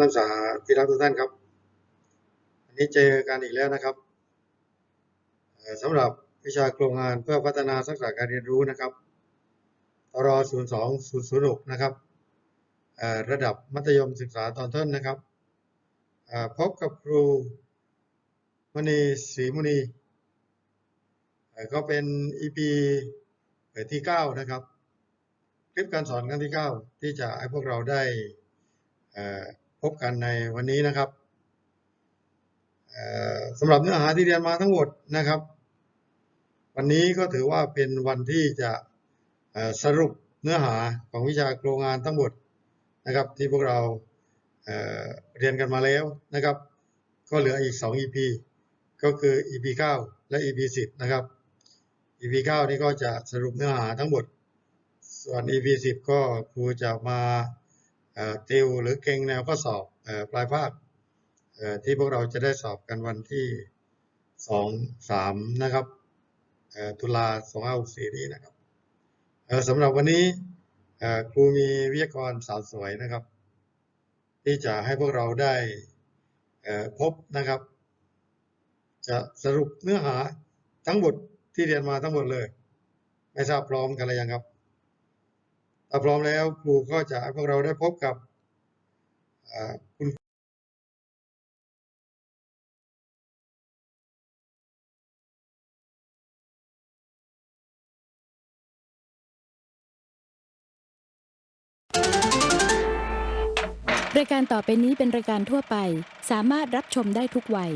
นักศึกษาที่รักทุกท่านครับวันนี้เจอกันอีกแล้วนะครับสำหรับวิชาโครงงานเพื่อพัฒนาทักษะการเรียนรู้นะครับตร02006 นะครับระดับมัธยมศึกษาตอนต้นนะครับพบกับครูมณีศรีมุนีเอ่อก็เป็น EP ที่ 9 นะครับ คลิปการสอนครั้งที่ 9 ที่จะให้พวกเราได้ พบกันในวันนี้นะครับสำหรับเนื้อหาที่เรียนมาทั้งหมดนะครับ วันนี้ก็ถือว่าเป็นวันที่จะสรุปเนื้อหาของวิชาโครงงานทั้งหมดนะครับ ที่พวกเราเเรียนกันมาแล้วนะครับ ก็เหลืออีก 2 EP ก็คือ EP 9 และ EP 10 นะครับ EP 9 นี่ก็จะสรุปเนื้อหาทั้งหมด ส่วน EP 10 ก็ครูจะมา ติวหรือเก่งแนวข้อสอบอปลายภาคที่พวกเราจะได้สอบกันวันที่ 2 3 นะครับเอ่อตุลา2564นี้นะครับสำหรับวันนี้ครูมีวิทยากรสาวสวยนะครับ ที่จะให้พวกเราได้พบนะครับ จะสรุปเนื้อหาทั้งหมดที่เรียนมาทั้งหมดเลย ไม่ทราบพร้อมกันหรือยังครับ ถ้าพร้อมแล้วครูก็จะให้พวกเราได้พบกับคุณรายการต่อไปนี้เป็นรายการทั่วไป สามารถรับชมได้ทุกวัย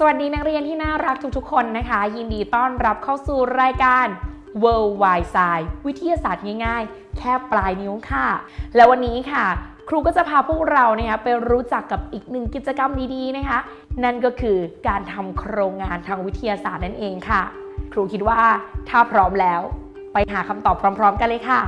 สวัสดีนักเรียนที่น่ารักทุกๆ คนนะคะ ยินดีต้อนรับเข้าสู่รายการ World Wide Science วิทยาศาสตร์ง่ายๆ แค่ปลายนิ้วค่ะ และวันนี้ค่ะ ครูก็จะพาพวกเรานะคะไปรู้จักกับอีกหนึ่งกิจกรรมดีๆนะคะ นั่นก็คือการทำโครงงานทางวิทยาศาสตร์นั่นเองค่ะ ครูคิดว่าถ้าพร้อมแล้ว ไปหาคำตอบพร้อม ๆ กันเลยค่ะ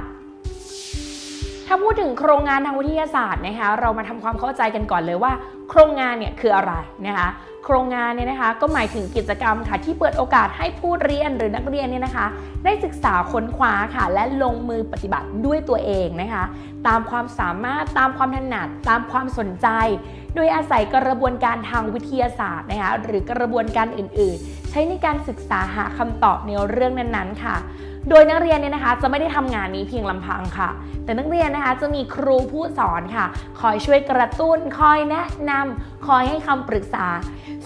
ถ้าพูดถึงโครงงานทางวิทยาศาสตร์นะคะ เรามาทำความเข้าใจกันก่อนเลยว่า โครงงานเนี่ยคืออะไรนะคะ โครงงานเนี่ยนะคะก็หมายถึงกิจกรรมค่ะที่เปิดโอกาสให้ผู้เรียนหรือนักเรียนเนี่ยนะคะ ได้ศึกษาค้นคว้าค่ะ และลงมือปฏิบัติด้วยตัวเองนะคะ ตามความสามารถตามความถนัดตามความสนใจ โดยอาศัยกระบวนการทางวิทยาศาสตร์นะคะหรือกระบวนการอื่น ๆ ใช้ในการศึกษาหาคำตอบในเรื่องนั้นๆค่ะ โดยนักเรียนเนี่ยนะคะจะไม่ได้ทำงานนี้เพียงลำพังค่ะ แต่นักเรียนนะคะจะมีครูผู้สอนค่ะ คอยช่วยกระตุ้น คอยแนะนำคอยให้คำปรึกษา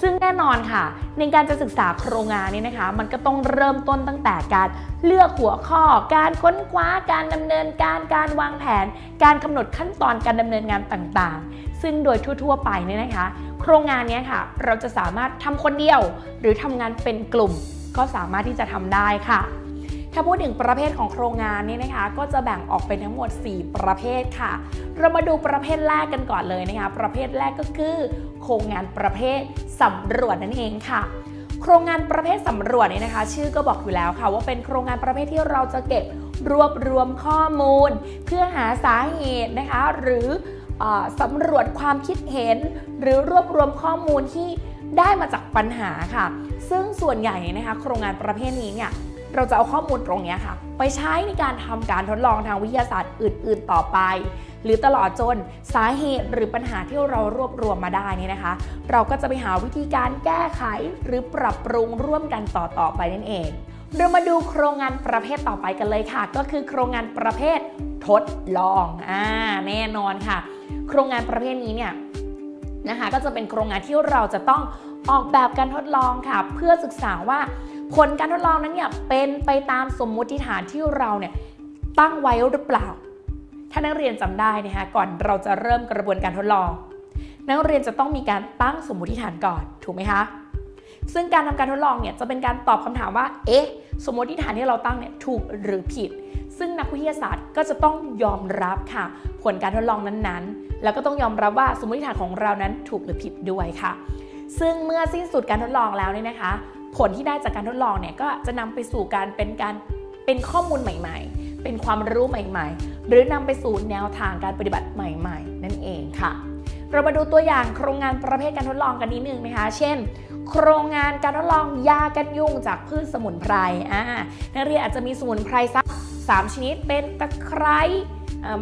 ซึ่งแน่นอนค่ะ ในการจะศึกษาโครงงานนี้นะคะ มันก็ต้องเริ่มต้นตั้งแต่การเลือกหัวข้อ การค้นคว้า การดำเนินการ การวางแผน การกำหนดขั้นตอนการดำเนินงานต่างๆ ซึ่งโดยทั่ว ๆ ไปเนี่ยนะคะ โครงงานนี้ค่ะ เราจะสามารถทำคนเดียว หรือทำงานเป็นกลุ่ม ก็สามารถที่จะทำได้ค่ะ ถ้าพูดถึงประเภทของโครงงานนี้นะคะ ก็จะแบ่งออกเป็นทั้งหมด 4 ประเภทค่ะ เรามาดูประเภทแรกกันก่อนเลยนะคะ ประเภทแรกก็คือ โครงงานประเภทสำรวจนั่นเองค่ะโครงงานประเภทสำรวจเนี่ยนะคะ ชื่อก็บอกอยู่แล้วค่ะ ว่าเป็นโครงงานประเภทที่เราจะเก็บรวบรวมข้อมูล เพื่อหาสาเหตุนะคะ หรือ สำรวจความคิดเห็น หรือรวบรวมข้อมูลที่ได้มาจากปัญหาค่ะ ซึ่งส่วนใหญ่นะคะโครงงานประเภทนี้เนี่ยเราจะเอาข้อมูลตรงนี้ค่ะ ไปใช้ในการทำการทดลองทางวิทยาศาสตร์อื่น ๆ ต่อไป หรือตลอดจนสาเหตุหรือปัญหาที่เรารวบรวมมาได้นี่นะคะ เราก็จะไปหาวิธีการแก้ไขหรือปรับปรุงร่วมกันต่อ ๆ ไปนั่นเอง เรามาดูโครงงานประเภทต่อไปกันเลยค่ะ ก็คือโครงงานประเภททดลอง อ่า แน่นอนค่ะ โครงงานประเภทนี้เนี่ยนะคะก็จะเป็นโครงงานที่เราจะต้องออกแบบการทดลองค่ะ เพื่อศึกษาว่าผลการทดลองนั้นเนี่ยเป็นไปตามสมมุติฐานที่เราเนี่ยตั้งไว้หรือเปล่า ถ้านักเรียนจำได้นะคะก่อนเราจะเริ่มกระบวนการทดลอง นักเรียนจะต้องมีการตั้งสมมุติฐานก่อนถูกไหมคะ ซึ่งการทำการทดลองเนี่ยจะเป็นการตอบคำถามว่า เอ๊ะ สมมติฐานที่เราตั้งเนี่ยถูกหรือผิด ซึ่งนักวิทยาศาสตร์ก็จะต้องยอมรับค่ะ ผลการทดลองนั้นๆ แล้วก็ต้องยอมรับว่าสมมติฐานของเรานั้นถูกหรือผิดด้วยค่ะ ซึ่งเมื่อสิ้นสุดการทดลองแล้วเนี่ยนะคะ ผลที่ได้จากการทดลองเนี่ยก็จะนำไปสู่การเป็นการเป็นข้อมูลใหม่ ๆ เป็นความรู้ใหม่ ๆ หรือนำไปสู่แนวทางการปฏิบัติใหม่ ๆ นั่นเองค่ะ เรามาดูตัวอย่างโครงงานประเภทการทดลองกันนิดนึงนะคะ เช่น โครงงานการทดลองยากันยุงจากพืชสมุนไพรอ่านักเรียนอาจจะมีสมุนไพรสักสามชนิด เป็นตะไคร้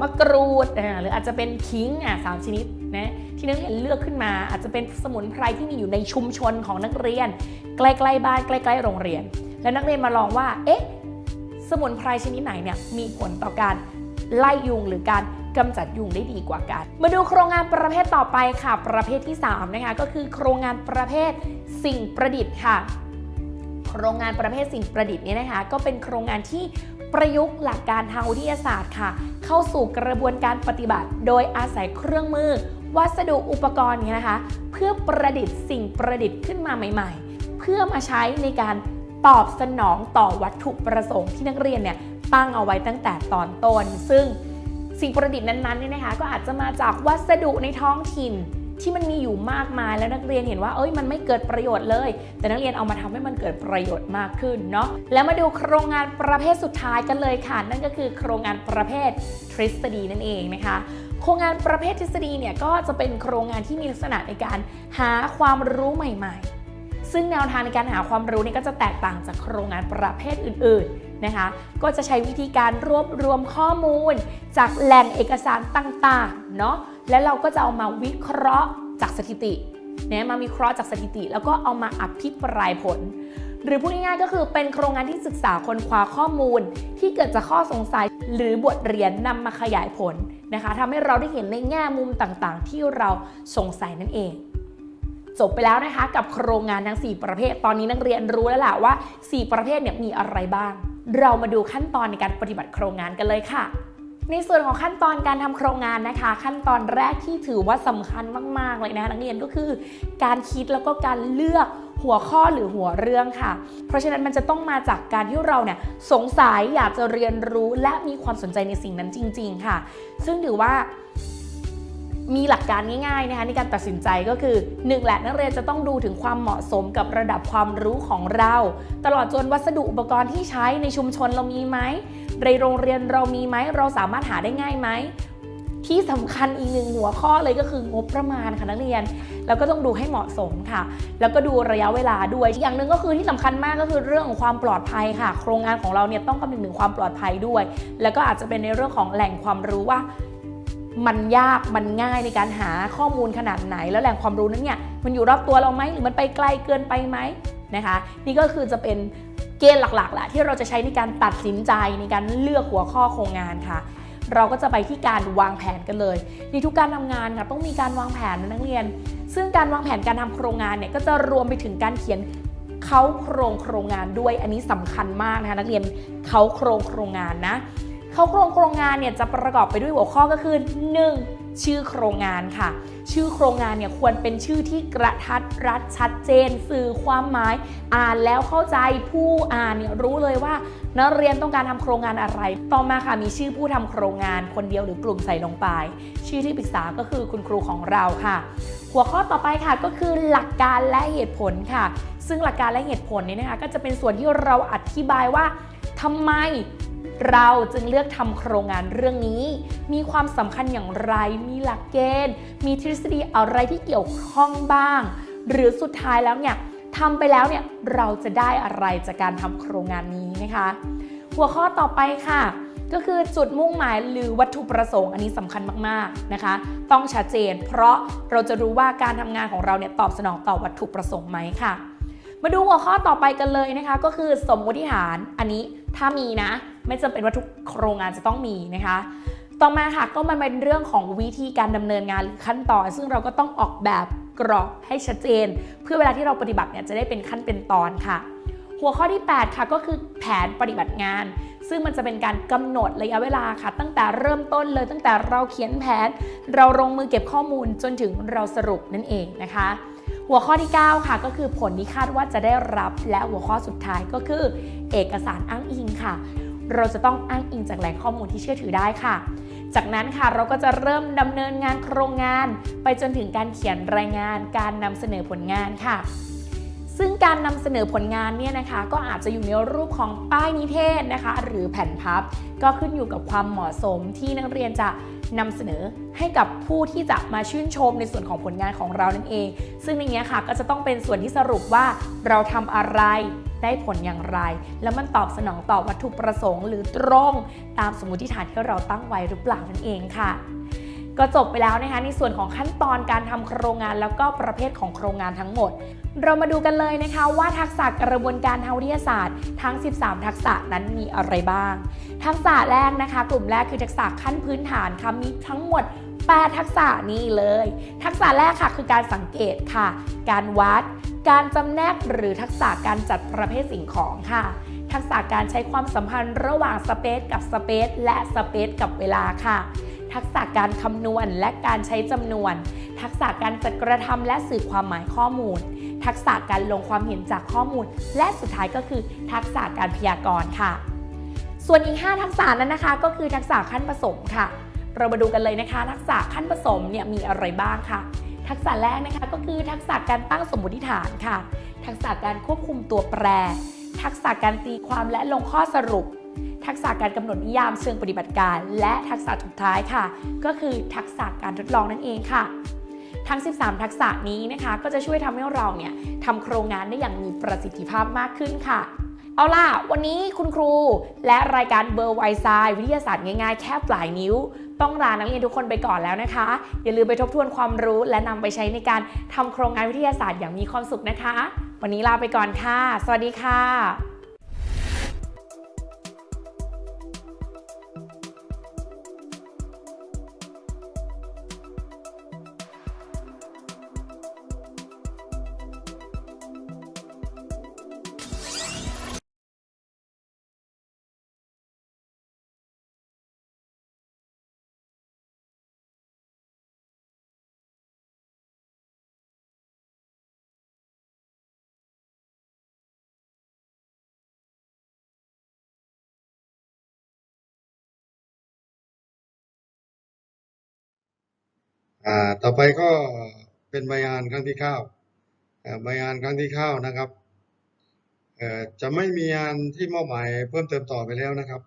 มะกรูดหรืออาจจะเป็นขิงอ่าสามชนิดนะที่นักเรียนเลือกขึ้นมาอาจจะเป็นสมุนไพรที่มีอยู่ในชุมชนของนักเรียน ใกล้ๆบ้านใกล้ๆโรงเรียน แล้วนักเรียนมาลองว่าเอ๊ะสมุนไพรชนิดไหนเนี่ยมีผลต่อการไล่ยุงหรือการ กำจัดยุงได้ดีกว่ากัน มาดูโครงงานประเภทต่อไปค่ะ ประเภทที่3นะคะก็คือโครงงานประเภทสิ่งประดิษฐ์ค่ะ โครงงานประเภทสิ่งประดิษฐ์เนี่ยนะคะ ก็เป็นโครงงานที่ประยุกต์หลักการทางวิทยาศาสตร์ค่ะ เข้าสู่กระบวนการปฏิบัติ โดยอาศัยเครื่องมือ วัสดุอุปกรณ์เนี่ยนะคะ เพื่อประดิษฐ์สิ่งประดิษฐ์ขึ้นมาใหม่ ๆ เพื่อมาใช้ในการตอบสนองต่อวัตถุประสงค์ที่นักเรียนเนี่ยตั้งเอาไว้ตั้งแต่ตอนต้นซึ่ง สิ่งประดิษฐ์นั้นๆเนี่ยนะคะก็อาจจะมาจากวัสดุในท้องถิ่นที่มันมีอยู่มากมายแล้วนักเรียนเห็นว่าเอ้ยมันไม่เกิดประโยชน์เลย แต่นักเรียนเอามาทำให้มันเกิดประโยชน์มากขึ้นเนาะแล้วมาดูโครงงานประเภทสุดท้ายกันเลยค่ะ นั่นก็คือโครงงานประเภททฤษฎีนั่นเองนะคะ โครงงานประเภททฤษฎีเนี่ยก็จะเป็นโครงงานที่มีลักษณะในการหาความรู้ใหม่ ๆ ซึ่งแนวทางในการหาความรู้นี่ก็จะแตกต่างจากโครงงานประเภทอื่นๆนะคะ ก็จะใช้วิธีการรวบรวมข้อมูล จากแหล่งเอกสารต่างๆเนาะและเราก็จะเอามาวิเคราะห์จากสถิติเนี่ยมาวิเคราะห์จากสถิติ แล้วก็เอามาอภิปรายผล หรือพูดง่ายๆก็คือเป็นโครงงานที่ศึกษาค้นคว้าข้อมูล ที่เกิดจากข้อสงสัยหรือบทเรียนนำมาขยายผลนะคะทำให้เราได้เห็นในแง่มุมต่างๆ ที่เราสงสัยนั่นเอง จบไปแล้วนะคะกับโครงงานทั้ง 4 ประเภท ตอนนี้นักเรียนรู้แล้วแหละว่า 4 ประเภทเนี่ยมีอะไรบ้าง เรามาดูขั้นตอนในการปฏิบัติโครงงานกันเลยค่ะ ในส่วนของขั้นตอนการทำโครงงานนะคะ ขั้นตอนแรกที่ถือว่าสำคัญมาก ๆ เลยนะคะนักเรียนก็คือ การคิดแล้วก็การเลือกหัวข้อหรือหัวเรื่องค่ะ เพราะฉะนั้นมันจะต้องมาจากการที่เราเนี่ยสงสัยอยากจะเรียนรู้และมีความสนใจในสิ่งนั้นจริง ๆ ค่ะ ซึ่งถือว่า มีหลักการง่ายๆนะคะในการตัดสินใจก็คือ1แหละนักเรียนจะต้องดูถึงความเหมาะสมกับระดับความรู้ของเรา ตลอดจนวัสดุอุปกรณ์ที่ใช้ในชุมชนเรามีไหมในโรงเรียนเรามีไหมเราสามารถหาได้ง่ายไหมที่สำคัญอีกหนึ่งหัวข้อเลยก็คืองบประมาณค่ะนักเรียน แล้วก็ต้องดูให้เหมาะสมค่ะ แล้วก็ดูระยะเวลาด้วย อย่างหนึ่งก็คือที่สำคัญมากก็คือเรื่องของความปลอดภัยค่ะ โครงงานของเราเนี่ยต้องคำนึงถึงความปลอดภัยด้วย แล้วก็อาจจะเป็นในเรื่องของแหล่งความรู้ว่า มันยากมันง่ายในการหาข้อมูลขนาดไหน แล้วแหล่งความรู้นั้นเนี่ยมันอยู่รอบตัวเราไหมหรือมันไปไกลเกินไปไหมนะคะ นี่ก็คือจะเป็นเกณฑ์หลักๆแหละที่เราจะใช้ในการตัดสินใจในการเลือกหัวข้อโครงงานค่ะ เราก็จะไปที่การวางแผนกันเลยในทุกการทำงานค่ะต้องมีการวางแผนนะนักเรียน ซึ่งการวางแผนการทำโครงงานเนี่ยก็จะรวมไปถึงการเขียนเขาโครงโครงงานด้วยอันนี้สำคัญมากนะคะนักเรียนเขาโครงโครงงานนะ เขาโครงโครงงานเนี่ยจะประกอบไปด้วยหัวข้อก็คือ 1. ชื่อโครงงานค่ะ ชื่อโครงงานเนี่ยควรเป็นชื่อที่กระทัดรัดชัดเจน สื่อความหมาย อ่านแล้วเข้าใจผู้อ่านเนี่ยรู้เลยว่า นักเรียนต้องการทำโครงงานอะไร ต่อมาค่ะมีชื่อผู้ทำโครงงานคนเดียวหรือกลุ่มใส่ลงไป ชื่อที่ปรึกษาก็คือคุณครูของเราค่ะ หัวข้อต่อไปค่ะก็คือหลักการและเหตุผลค่ะ ซึ่งหลักการและเหตุผลเนี่ยนะคะก็จะเป็นส่วนที่เราอธิบายว่าทำไม เราจึงเลือกทำโครงงานเรื่องนี้ มีความสำคัญอย่างไร มีหลักเกณฑ์ มีทฤษฎีอะไรที่เกี่ยวข้องบ้าง หรือสุดท้ายแล้วเนี่ยทำไปแล้วเนี่ยเราจะได้อะไรจากการทำโครงงานนี้นะคะ หัวข้อต่อไปค่ะ ก็คือจุดมุ่งหมายหรือวัตถุประสงค์อันนี้สำคัญมากๆนะคะ ต้องชัดเจน เพราะเราจะรู้ว่าการทำงานของเราเนี่ยตอบสนองต่อวัตถุประสงค์ไหมค่ะ มาดูหัวข้อต่อไปกันเลยนะคะ ก็คือสมมติฐานอันนี้ถ้ามีนะ ไม่จำเป็นว่าทุกโครงงานจะต้องมีนะคะ ต่อมาค่ะก็มันเป็นเรื่องของวิธีการดำเนินงานหรือขั้นตอน ซึ่งเราก็ต้องออกแบบกรอบให้ชัดเจน เพื่อเวลาที่เราปฏิบัติเนี่ยจะได้เป็นขั้นเป็นตอนค่ะ หัวข้อที่ 8 ค่ะก็คือแผนปฏิบัติงาน ซึ่งมันจะเป็นการกำหนดระยะเวลาค่ะ ตั้งแต่เริ่มต้นเลยตั้งแต่เราเขียนแผน เราลงมือเก็บข้อมูลจนถึงเราสรุปนั่นเองนะคะหัวข้อที่ 9 ค่ะก็คือผลที่คาดว่าจะได้รับและหัวข้อสุดท้ายก็คือ เอกสารอ้างอิงค่ะ เราจะต้องอ้างอิงจากแหล่งข้อมูลที่เชื่อถือได้ค่ะ จากนั้นค่ะเราก็จะเริ่มดำเนินงานโครงงาน ไปจนถึงการเขียนรายงาน การนำเสนอผลงานค่ะ ซึ่งการนำเสนอผลงานเนี่ยนะคะ ก็อาจจะอยู่ในรูปของป้ายนิเทศนะคะ หรือแผ่นพับ ก็ขึ้นอยู่กับความเหมาะสมที่นักเรียนจะ นำเสนอให้กับผู้ที่จะมาชื่นชมในส่วนของผลงานของเรานั่นเอง ซึ่งในนี้ค่ะก็จะต้องเป็นส่วนที่สรุปว่าเราทำอะไรได้ผลอย่างไร แล้วมันตอบสนองต่อวัตถุประสงค์ หรือตรงตามสมมติฐานที่เราตั้งไว้หรือเปล่านั่นเองค่ะ ก็จบไปแล้วนะคะในส่วนของขั้นตอนการทำโครงงานแล้วก็ประเภทของโครงงานทั้งหมด เรามาดูกันเลยนะคะว่าทักษะกระบวนการทางวิทยาศาสตร์ทั้ง 13 ทักษะนั้นมีอะไรบ้าง ทักษะแรกนะคะ กลุ่มแรกคือทักษะขั้นพื้นฐานค่ะมีทั้งหมด8ทักษะนี้เลย ทักษะแรกค่ะคือการสังเกตค่ะ การวัด การจำแนกหรือทักษะการจัดประเภทสิ่งของค่ะ ทักษะการใช้ความสัมพันธ์ระหว่างสเปซกับสเปซและสเปซกับเวลาค่ะ ทักษะการคำนวณและการใช้จำนวน ทักษะการจัดกระทำและสื่อความหมายข้อมูล ทักษะการลงความเห็นจากข้อมูล และสุดท้ายก็คือ ทักษะการพยากรณ์ค่ะ ส่วนอีก 5 ทักษะนั้นนะคะ ก็คือทักษะขั้นผสมค่ะ เรามาดูกันเลยนะคะ ทักษะขั้นผสมเนี่ยมีอะไรบ้างค่ะทักษะแรกนะคะก็คือทักษะการตั้งสมมติฐานค่ะ ทักษะการควบคุมตัวแปร ทักษะการตีความและลงข้อสรุป ทักษะการกำหนดนิยามเชิงปฏิบัติการ และทักษะสุดท้ายค่ะ ก็คือทักษะการทดลองนั่นเองค่ะ ทั้ง 13 ทักษะนี้นะคะ ก็จะช่วยทำให้เราเนี่ยทำโครงงานได้อย่างมีประสิทธิภาพมากขึ้นค่ะ เอาล่ะ วันนี้คุณครู และรายการเบอร์ไวไซวิทยาศาสตร์ง่ายๆ แค่ปลายนิ้ว ต้องลานักเรียนทุกคนไปก่อนแล้วนะคะ อย่าลืมไปทบทวนความรู้และนำไปใช้ในการทำโครงงานวิทยาศาสตร์อย่างมีความสุขนะคะ วันนี้ลาไปก่อนค่ะ สวัสดีค่ะ อ่าต่อไปก็เป็นใบงานครั้งที่เก้าเอ่อใบงานครั้งที่เก้านะครับจะไม่มีงานที่มอบหมายเพิ่มเติมต่อไปแล้วนะครับ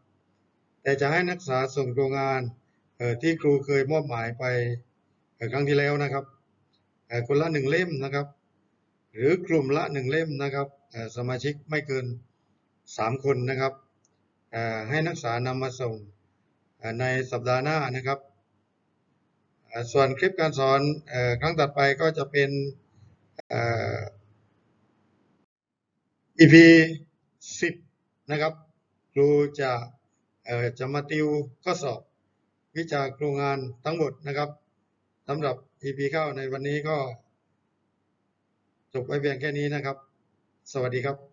แต่จะให้นักศึกษาส่งโครงงานที่ครูเคยมอบหมายไปครั้งที่แล้วนะครับคนละหนึ่งเล่มนะครับ หรือกลุ่มละหนึ่งเล่มนะครับสมาชิกไม่เกินสามคนนะครับให้นักศึกษานำมาส่งในสัปดาห์หน้านะครับ ส่วนคลิปการสอนอครั้งต่อไปก็จะเป็น EP 10 นะครับ ครูจะจะมาติวข้อสอบวิชาโครงงานทั้งหมดนะครับสำหรับ EP 9ในวันนี้ก็จบไว้เพียงแค่นี้นะครับ สวัสดีครับ